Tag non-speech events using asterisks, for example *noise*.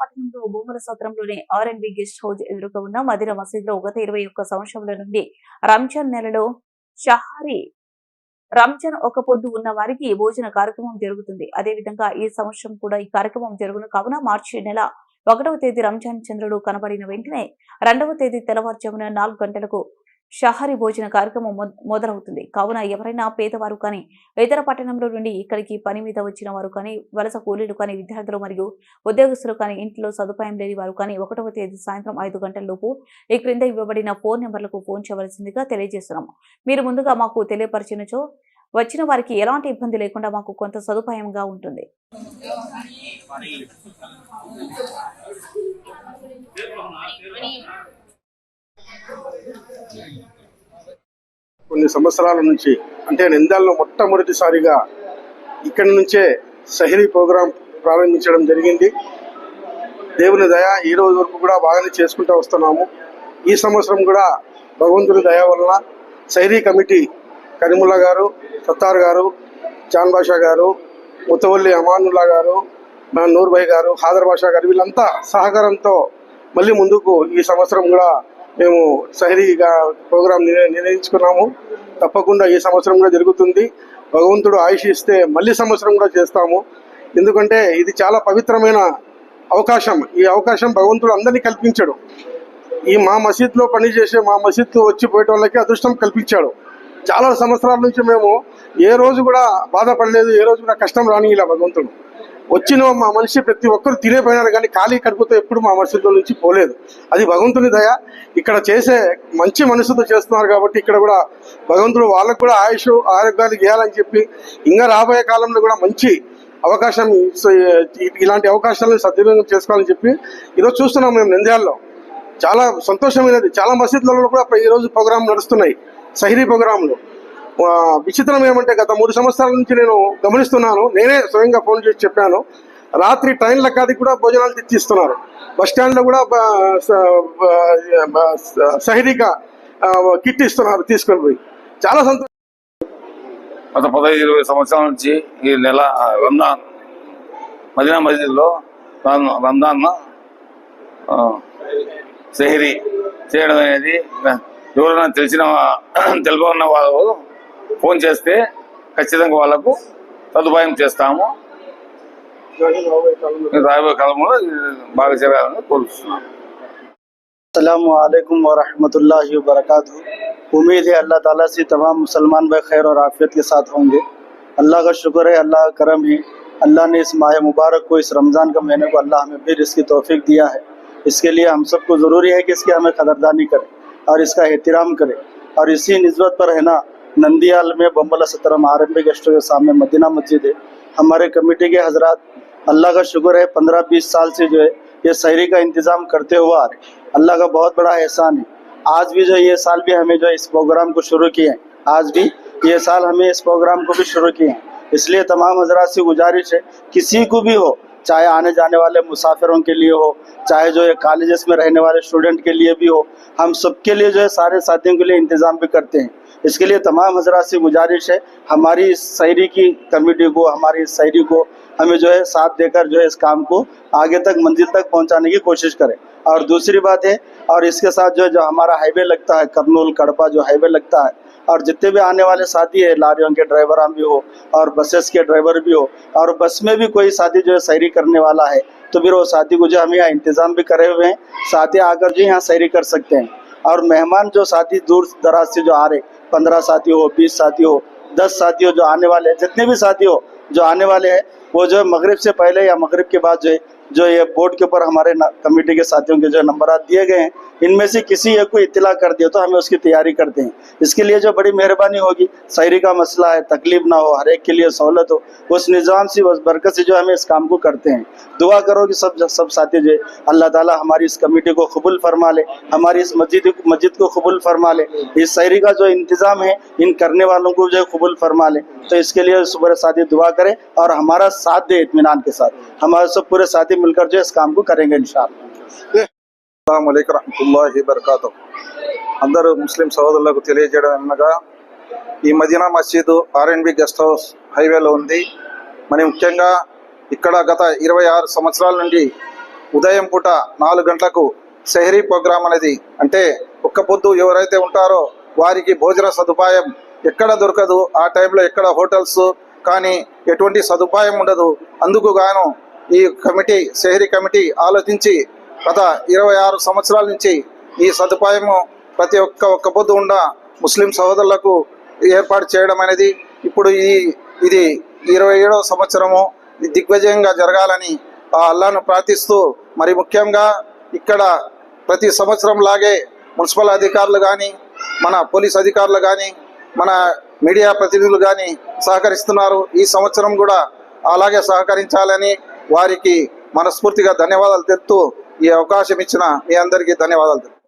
పట్టణంలో భూముల సత్రంలోని R and B guest house ఎదురుగా ఉన్న మదిర మసీద్లో గత ఇరవై ఒక్క సంవత్సరముల నుండి రంజాన్ నెలలో షహారీ రంజాన్ ఒక పొద్దు ఉన్న వారికి భోజన కార్యక్రమం జరుగుతుంది. అదేవిధంగా ఈ సంవత్సరం కూడా ఈ కార్యక్రమం జరుగును. కావున మార్చి నెల ఒకటవ తేదీ రంజాన్ చంద్రుడు కనబడిన వెంటనే రెండవ తేదీ తెల్లవారుజామున నాలుగు గంటలకు షహరీ భోజన కార్యక్రమం మొదలవుతుంది. కావున ఎవరైనా పేదవారు కానీ ఇతర పట్టణంలో నుండి ఇక్కడికి పని మీద వచ్చిన వారు కానీ వలస కూలీలు కానీ విద్యార్థులు మరియు ఉద్యోగస్తులు కానీ ఇంట్లో సదుపాయం లేని వారు కానీ ఒకటవ తేదీ సాయంత్రం ఐదు గంటల లోపు ఈ క్రింద ఇవ్వబడిన ఫోన్ నెంబర్లకు ఫోన్ చేయవలసిందిగా తెలియజేస్తున్నాము. మీరు ముందుగా మాకు తెలియపరిచినచో వచ్చిన వారికి ఎలాంటి ఇబ్బంది లేకుండా మాకు కొంత సదుపాయంగా ఉంటుంది. కొన్ని సంవత్సరాల నుంచి అంటే నిందాల్లో మొట్టమొదటిసారిగా ఇక్కడి నుంచే సహిరీ ప్రోగ్రాం ప్రారంభించడం జరిగింది. దేవుని దయ ఈ రోజు వరకు కూడా బాగానే చేసుకుంటూ వస్తున్నాము. ఈ సంవత్సరం కూడా భగవంతుని దయ వలన సైరీ కమిటీ కరిముల్లా గారు సత్తార్ గారు జాన్ బాషా గారు ముతవల్లి అమానుల్లా గారు నూర్భాయ్ గారు హాదర్ బాషా గారు వీళ్ళంతా సహకారంతో మళ్ళీ ముందుకు ఈ సంవత్సరం కూడా మేము సహరీగా ప్రోగ్రాం నిర్ణయించుకున్నాము. తప్పకుండా ఈ సంవత్సరం కూడా జరుగుతుంది. భగవంతుడు ఆయుష్ ఇస్తే మళ్ళీ సంవత్సరం కూడా చేస్తాము. ఎందుకంటే ఇది చాలా పవిత్రమైన అవకాశం. ఈ అవకాశం భగవంతుడు అందరినీ కల్పించాడు. ఈ మా మసీద్లో పనిచేసే మా మసీద్ వచ్చి పోయే వాళ్ళకి అదృష్టం కల్పించాడు. చాలా సంవత్సరాల నుంచి మేము ఏ రోజు కూడా బాధపడలేదు ఏ రోజు కూడా కష్టం రానిలా భగవంతుడు. వచ్చిన మా మనిషి ప్రతి ఒక్కరు తినేపోయినారు కానీ ఖాళీ కడుపుతో ఎప్పుడు మా మసీదులో నుంచి పోలేదు. అది భగవంతుని దయ. ఇక్కడ చేసే మంచి మనసుతో చేస్తున్నారు కాబట్టి ఇక్కడ కూడా భగవంతుడు వాళ్ళకు కూడా ఆయుష్ ఆరోగ్యాలు ఇవ్వాలని చెప్పి ఇంకా రాబోయే కాలంలో కూడా మంచి అవకాశం ఇలాంటి అవకాశాలను సద్వినియోగం చేసుకోవాలని చెప్పి ఈరోజు చూస్తున్నాం మేము నంద్యాలలో. చాలా సంతోషమైనది. చాలా మసీదులలో కూడా ఈరోజు రోజు ప్రోగ్రాం నడుస్తున్నాయి. సహరీ ప్రోగ్రాంలు. విచిత్రం ఏమంటే గత మూడు సంవత్సరాల నుంచి నేను గమనిస్తున్నాను. నేనే స్వయంగా ఫోన్ చేసి చెప్పాను. రాత్రి ట్రైన్ల కాది కూడా భోజనాలు తెచ్చిస్తున్నారు. బస్ స్టాండ్లో కూడా బ- సహిరీగా కిట్ ఇస్తున్నారు తీసుకొని పోయి. చాలా సంతోషం. గత పదహైదు ఇరవై సంవత్సరాల నుంచి ఈ నెల రంజాన్ మదీనా మస్జిద్లో రం- రంజాన్ సెహరీ చేయడం అనేది ఎవరైనా తెలిసిన *clears throat* తెలుపన్న వాళ్ళు ఫోన్ చేస్తే ఖచ్చితంగా వాళ్ళకు సదుపాయం చేస్తాము. రాబోయే కాలంలో బాగా జరగాలని కోరుతున్నాను السلام علیکم ورحمۃ اللہ وبرکاتہ امید ہے اللہ تعالیٰ سے تمام مسلمان بھائی خیر اور عافیت کے ساتھ ہوں گے اللہ کا شکر ہے اللہ کا کرم ہے اللہ نے اس ماہ مبارک کو اس رمضان کا مہینے کو اللہ ہمیں پھر اس کی توفیق دیا ہے اس کے لیے ہم سب کو ضروری ہے کہ اس کی ہمیں قدردانی کریں اور اس کا احترام کریں اور اسی نسبت پر ہے نا نندیال میں بمبلا سترم آر ایم پی گیسٹوں کے سامنے مدینہ مسجد ہے ہمارے کمیٹی کے حضرات اللہ کا شکر ہے پندرہ بیس سال سے جو ہے یہ سحری کا انتظام کرتے ہوا آ رہے اللہ کا بہت بڑا احسان ہے آج بھی جو یہ سال بھی ہمیں جو اس پروگرام کو شروع کیے ہیں آج بھی یہ سال ہمیں اس پروگرام کو بھی شروع کیے ہیں اس لیے تمام حضرات سے گزارش ہے کسی کو بھی ہو چاہے آنے جانے والے مسافروں کے لیے ہو چاہے جو یہ کالجز میں رہنے والے اسٹوڈنٹ کے لیے بھی ہو ہم سب کے لیے جو ہے سارے ساتھیوں کے لیے انتظام بھی کرتے ہیں اس کے لیے تمام حضرات سے گزارش ہے، ہماری سہری کی کمیٹی کو، ہماری سہری کو ہمیں جو ہے ساتھ دے کر جو ہے اس کام کو آگے تک، منزل تک پہنچانے کی کوشش کریں۔ اور دوسری بات ہے، اور اس کے ساتھ جو ہے، جو ہمارا ہائی وے لگتا ہے، کرنول کڑپا جو ہائی وے لگتا ہے، اور جتنے بھی آنے والے ساتھی ہیں، لاریوں کے ڈرائیور ہم بھی ہو، اور بسیس کے ڈرائیور بھی ہو، اور بس میں بھی کوئی ساتھی جو ہے شاعری کرنے والا ہے، تو پھر وہ ساتھی کو جو ہم یہاں انتظام بھی کرے ہوئے ہیں، ساتھی آ کر جو یہاں سہری کر سکتے ہیں۔ اور مہمان جو ساتھی دور دراز سے جو آ رہے پندرہ ساتھی ہو، بیس ساتھی ہو، دس ساتھی ہو جو آنے والے ہیں، جتنے بھی ساتھی ہو جو آنے والے ہیں، وہ جو ہے مغرب سے پہلے یا مغرب کے بعد جو ہے، جو یہ بورڈ کے اوپر ہمارے کمیٹی کے ساتھیوں کے جو نمبرات دیے گئے ہیں ان میں سے کسی ایک کو اطلاع کر دیا تو ہمیں اس کی تیاری کرتے ہیں۔ اس کے لیے جو بڑی مہربانی ہوگی سہری کا مسئلہ ہے، تکلیف نہ ہو، ہر ایک کے لیے سہولت ہو۔ اس نظام سے، اس برکت سے جو ہمیں اس کام کو کرتے ہیں۔ دعا کرو کہ سب سب ساتھی جو اللہ تعالیٰ ہماری اس کمیٹی کو قبول فرما لے، ہماری اس مسجد مسجد کو قبول فرما لے۔ اس سہری کا جو انتظام ہے، ان کرنے والوں کو جو قبول فرما لے۔ تو اس کے لیے صبح ساتھی دعا کرے اور ہمارا ساتھ دے اطمینان کے ساتھ۔ ہمارے سب پورے ساتھی مل کر جو اس کام کو کریں گے انشاءاللہ۔ అస్సలాము రహమతుల్లాహి బర్కాతు. అందరూ ముస్లిం సోదరులకు తెలియజేయడం అనగా ఈ మదీనా మసీదు ఆర్ఎన్బి గెస్ట్ హౌస్ హైవేలో ఉంది. మరి ముఖ్యంగా ఇక్కడ గత ఇరవై ఆరు సంవత్సరాల నుండి ఉదయం పూట నాలుగు గంటలకు సెహరీ ప్రోగ్రాం అనేది అంటే ఒక్క పొద్దు ఎవరైతే ఉంటారో వారికి భోజన సదుపాయం ఎక్కడ దొరకదు ఆ టైంలో ఎక్కడ హోటల్స్ కానీ ఎటువంటి సదుపాయం ఉండదు. అందుకు గాను ఈ కమిటీ సెహరీ కమిటీ ఆలోచించి గత ఇరవై ఆరు సంవత్సరాల నుంచి ఈ సదుపాయము ప్రతి ఒక్క ఒక్క పొద్దు ఉన్న ముస్లిం సహోదరులకు ఏర్పాటు చేయడం అనేది ఇప్పుడు ఈ ఇది ఇరవై ఏడవ సంవత్సరము. దిగ్విజయంగా జరగాలని ఆ అల్లాను ప్రార్థిస్తూ మరి ముఖ్యంగా ఇక్కడ ప్రతి సంవత్సరం లాగే మున్సిపల్ అధికారులు కానీ మన పోలీస్ అధికారులు కానీ మన మీడియా ప్రతినిధులు కానీ సహకరిస్తున్నారు. ఈ సంవత్సరం కూడా అలాగే సహకరించాలని వారికి మనస్ఫూర్తిగా ధన్యవాదాలు తెలుపుతూ ఈ అవకాశం ఇచ్చిన మీ అందరికీ ధన్యవాదాలు.